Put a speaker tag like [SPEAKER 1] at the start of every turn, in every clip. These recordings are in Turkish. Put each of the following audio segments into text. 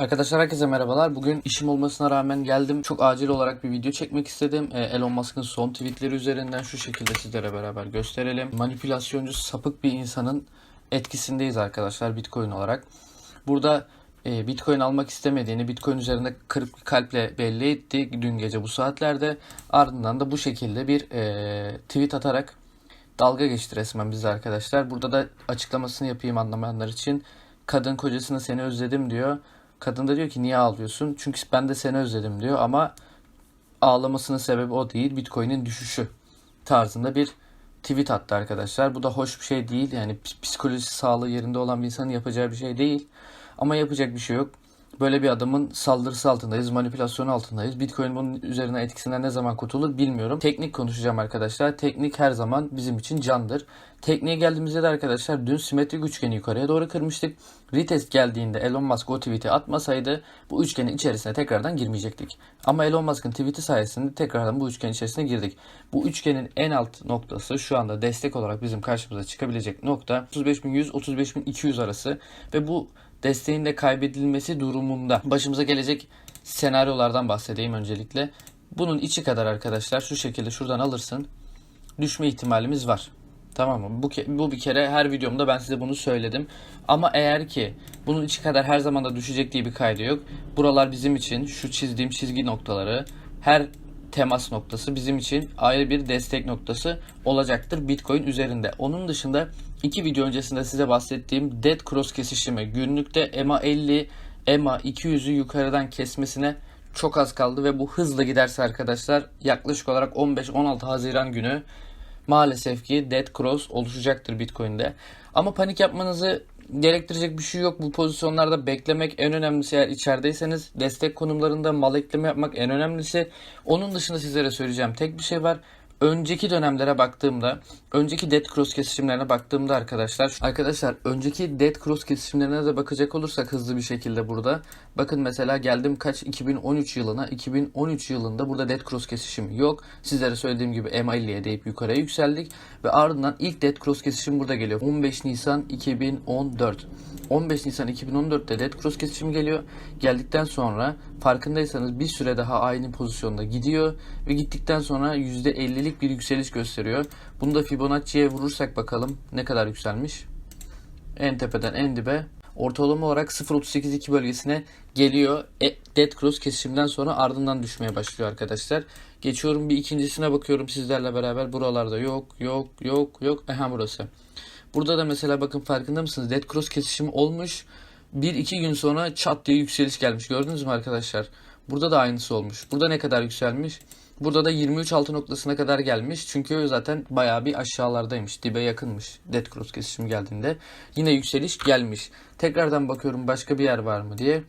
[SPEAKER 1] Arkadaşlar herkese merhabalar. Bugün işim olmasına rağmen geldim. Çok acil olarak bir video çekmek istedim. Ee, Elon Musk'ın son tweetleri üzerinden şu şekilde sizlere beraber gösterelim. Manipülasyoncu sapık bir insanın etkisindeyiz arkadaşlar Bitcoin olarak. Burada e, Bitcoin almak istemediğini Bitcoin üzerinde kırık bir kalple belli etti dün gece bu saatlerde. Ardından da bu şekilde bir e, tweet atarak dalga geçti resmen bize arkadaşlar. Burada da açıklamasını yapayım anlamayanlar için. Kadın kocasını seni özledim diyor. Kadın da diyor ki niye ağlıyorsun? Çünkü ben de seni özledim diyor ama ağlamasının sebebi o değil. Bitcoin'in düşüşü tarzında bir tweet attı arkadaşlar. Bu da hoş bir şey değil. Yani ps- psikolojisi sağlığı yerinde olan bir insanın yapacağı bir şey değil. Ama yapacak bir şey yok. Böyle bir adamın saldırısı altındayız, manipülasyonu altındayız. Bitcoin bunun üzerine etkisinden ne zaman kurtulur bilmiyorum. Teknik konuşacağım arkadaşlar. Teknik her zaman bizim için candır. Tekniğe geldiğimizde de arkadaşlar dün simetrik üçgeni yukarıya doğru kırmıştık. Retest geldiğinde Elon Musk o tweet'i atmasaydı bu üçgenin içerisine tekrardan girmeyecektik. Ama Elon Musk'ın tweet'i sayesinde tekrardan bu üçgenin içerisine girdik. Bu üçgenin en alt noktası şu anda destek olarak bizim karşımıza çıkabilecek nokta 35.100-35.200 arası ve bu desteğin de kaybedilmesi durumunda başımıza gelecek senaryolardan bahsedeyim öncelikle. Bunun içi kadar arkadaşlar şu şekilde şuradan alırsın düşme ihtimalimiz var. Tamam mı? Bu, bu bir kere her videomda ben size bunu söyledim. Ama eğer ki bunun içi kadar her zaman da düşecek diye bir kaydı yok. Buralar bizim için şu çizdiğim çizgi noktaları her temas noktası bizim için ayrı bir destek noktası olacaktır Bitcoin üzerinde. Onun dışında iki video öncesinde size bahsettiğim Dead Cross kesişimi günlükte EMA 50 EMA 200'ü yukarıdan kesmesine çok az kaldı ve bu hızla giderse arkadaşlar yaklaşık olarak 15-16 Haziran günü maalesef ki Dead Cross oluşacaktır Bitcoin'de. Ama panik yapmanızı gerektirecek bir şey yok. Bu pozisyonlarda beklemek en önemlisi eğer içerideyseniz destek konumlarında mal ekleme yapmak en önemlisi. Onun dışında sizlere söyleyeceğim tek bir şey var. Önceki dönemlere baktığımda, önceki Dead Cross kesişimlerine baktığımda arkadaşlar, arkadaşlar önceki Dead Cross kesişimlerine de bakacak olursak hızlı bir şekilde burada. Bakın mesela geldim kaç 2013 yılına. 2013 yılında burada Dead Cross kesişimi yok. Sizlere söylediğim gibi EMA50'ye deyip yukarıya yükseldik ve ardından ilk Dead Cross kesişimi burada geliyor. 15 Nisan 2014. 15 Nisan 2014'te Dead Cross kesişimi geliyor. Geldikten sonra farkındaysanız bir süre daha aynı pozisyonda gidiyor ve gittikten sonra %50'lik bir yükseliş gösteriyor. Bunu da Fibonacci'ye vurursak bakalım ne kadar yükselmiş. En tepeden en dibe ortalama olarak 0.382 bölgesine geliyor. E, Dead Cross kesişimden sonra ardından düşmeye başlıyor arkadaşlar. Geçiyorum bir ikincisine bakıyorum sizlerle beraber. Buralarda yok, yok, yok, yok. Aha burası. Burada da mesela bakın farkında mısınız? Dead Cross kesişimi olmuş. 1-2 gün sonra çat diye yükseliş gelmiş. Gördünüz mü arkadaşlar? Burada da aynısı olmuş. Burada ne kadar yükselmiş? Burada da 23 altı noktasına kadar gelmiş. Çünkü zaten bayağı bir aşağılardaymış. Dibe yakınmış. Dead Cross kesişimi geldiğinde. Yine yükseliş gelmiş. Tekrardan bakıyorum başka bir yer var mı diye.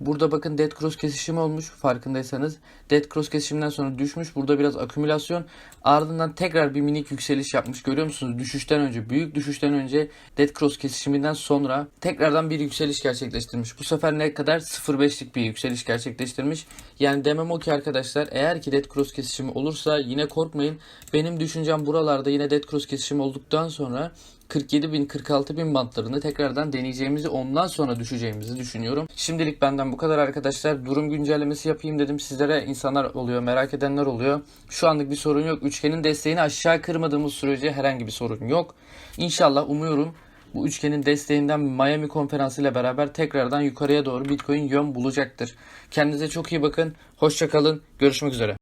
[SPEAKER 1] Burada bakın Dead Cross kesişimi olmuş farkındaysanız. Dead Cross kesişiminden sonra düşmüş. Burada biraz akümülasyon. Ardından tekrar bir minik yükseliş yapmış. Görüyor musunuz? Düşüşten önce, büyük düşüşten önce Dead Cross kesişiminden sonra tekrardan bir yükseliş gerçekleştirmiş. Bu sefer ne kadar? 0.5'lik bir yükseliş gerçekleştirmiş. Yani demem o ki arkadaşlar eğer ki Dead Cross kesişimi olursa yine korkmayın. Benim düşüncem buralarda yine Dead Cross kesişimi olduktan sonra 47 bin 46 bin bantlarını tekrardan deneyeceğimizi ondan sonra düşeceğimizi düşünüyorum. Şimdilik benden bu kadar arkadaşlar. Durum güncellemesi yapayım dedim. Sizlere insanlar oluyor, merak edenler oluyor. Şu anlık bir sorun yok. Üçgenin desteğini aşağı kırmadığımız sürece herhangi bir sorun yok. İnşallah umuyorum bu üçgenin desteğinden Miami konferansı ile beraber tekrardan yukarıya doğru Bitcoin yön bulacaktır. Kendinize çok iyi bakın. Hoşça kalın. Görüşmek üzere.